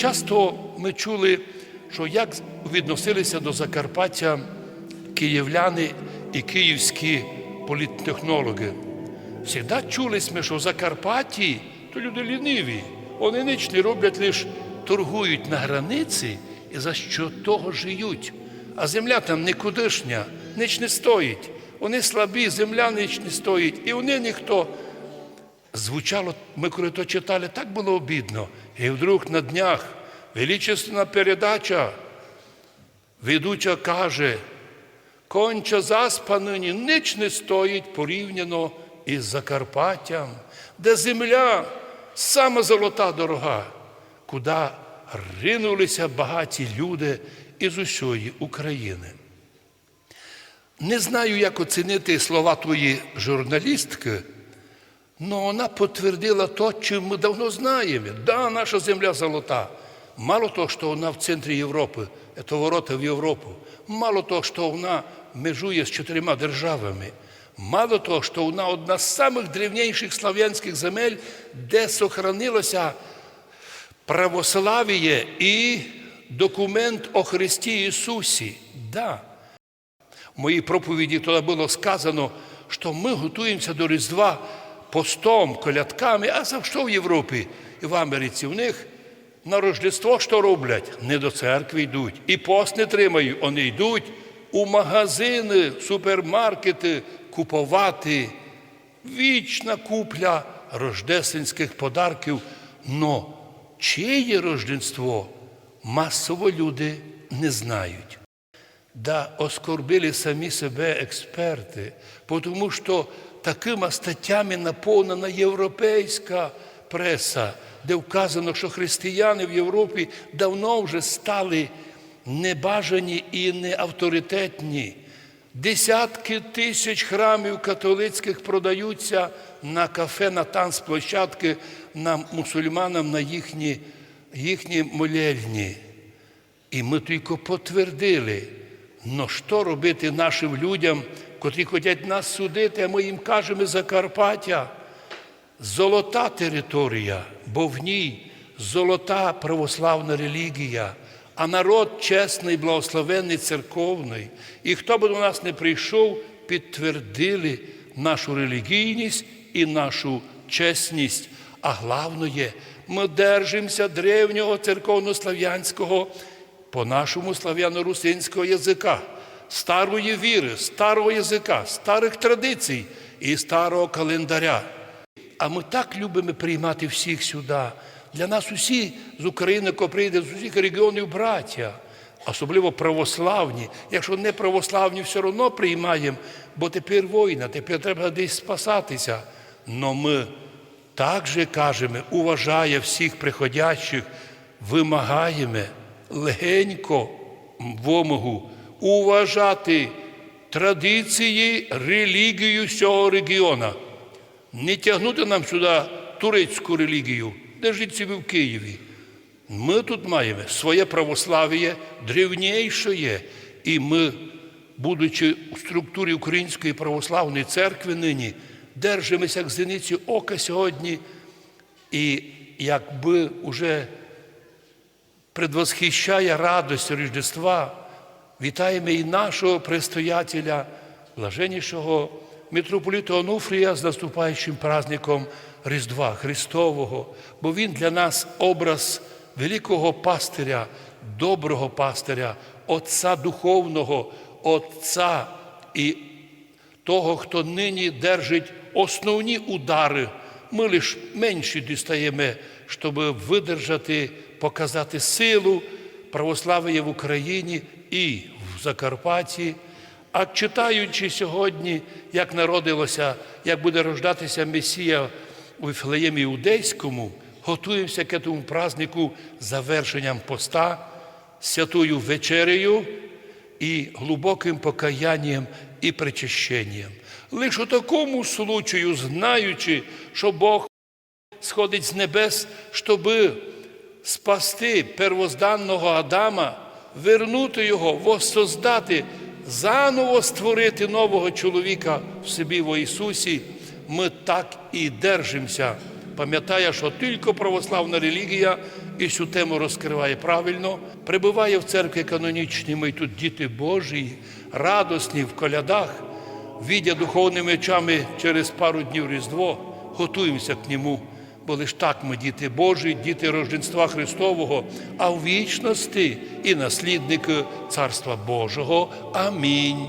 Часто ми чули, що як відносилися до Закарпаття київляни і київські політтехнологи. Всегда чули ми, що в Закарпатті то люди ліниві. Вони ніч не роблять лише торгують на границі і за що того жиють. А земля там никудишня, ніч не стоїть. Вони слабі, земля ніч не стоїть. І вони ніхто. Звучало, ми коли то читали, так було обідно. І вдруг на днях величественна передача, ведуча каже, конча заспа нині ніч не стоїть порівняно із Закарпаттям, де земля саме золота дорога, куди ринулися багаті люди із усієї України. Не знаю, як оцінити слова твої журналістки, але вона підтвердила те, чим ми давно знаємо. Да, наша земля золота. Мало того, що вона в центрі Європи, це ворота в Європу. Мало того, що вона межує з чотирма державами. Мало того, що вона одна з самих древніших слав'янських земель, де сохранилося православ'я і документ о Христі Ісусі. Да. В моїй проповіді тоді було сказано, що ми готуємося до Різдва постом, колядками, а за що в Європі і в Америці? В них на Рождество що роблять? Не до церкви йдуть. І пост не тримають, вони йдуть у магазини, супермаркети купувати. Вічна купля рождественських подарків. Но чиє Рождество масово люди не знають. Да оскорбили самі себе експерти, тому що такими статтями наповнена європейська преса, де вказано, що християни в Європі давно вже стали небажані і неавторитетні. Десятки тисяч храмів католицьких продаються на кафе, на танцплощадки, на мусульманам, на їхні, їхні молельні. І ми тільки потвердили, ну що робити нашим людям, котрі хочуть нас судити, а ми їм кажемо Закарпаття. Золота територія, бо в ній золота православна релігія, а народ чесний, благословенний, церковний. І хто би до нас не прийшов, підтвердили нашу релігійність і нашу чесність. А головне, ми держимося древнього церковнослав'янського по нашому слав'яно-русинського язика, старої віри, старого язика, старих традицій і старого календаря. А ми так любимо приймати всіх сюди. Для нас усі з України, хто прийде з усіх регіонів браття, особливо православні. Якщо не православні, все одно приймаємо, бо тепер війна, тепер треба десь спасатися. Но ми також кажемо, уважає всіх приходящих, вимагаємо легенько вимогу уважати традиції, релігію цього регіону. Не тягнути нам сюди турецьку релігію, де жити ви в Києві. Ми тут маємо своє православ'я древніше, і ми, будучи у структурі Української православної церкви нині, держимося як зениці ока сьогодні. І якби вже предвосхищає радость Рождества, вітаємо і нашого предстоятеля, блаженнішого митрополіта Онуфрія з наступаючим праздником Різдва Христового, бо Він для нас образ великого пастиря, доброго пастиря, Отця Духовного, Отця і того, хто нині держить основні удари. Ми лише менші дістаємо, щоб видержати, показати силу православ'я в Україні і в Закарпатті. А читаючи сьогодні, як народилося, як буде рождатися Месія у Вифлеємі Іудейському, готуємося к цьому празднику завершенням поста, святою вечерею і глибоким покаянням і причащенням. Лише у такому случаю, знаючи, що Бог сходить з небес, щоби спасти первозданного Адама, вернути його, воссоздати, заново створити нового чоловіка в собі в Ісусі, ми так і держимося, пам'ятає, що тільки православна релігія і цю тему розкриває правильно, прибуває в церкві канонічній, ми тут діти Божі, радосні в колядах, відя духовними очами через пару днів Різдво, готуємося к ньому. Бо лиш так ми діти Божі, діти рожденства Христового, а в вічності і наслідники Царства Божого. Амінь.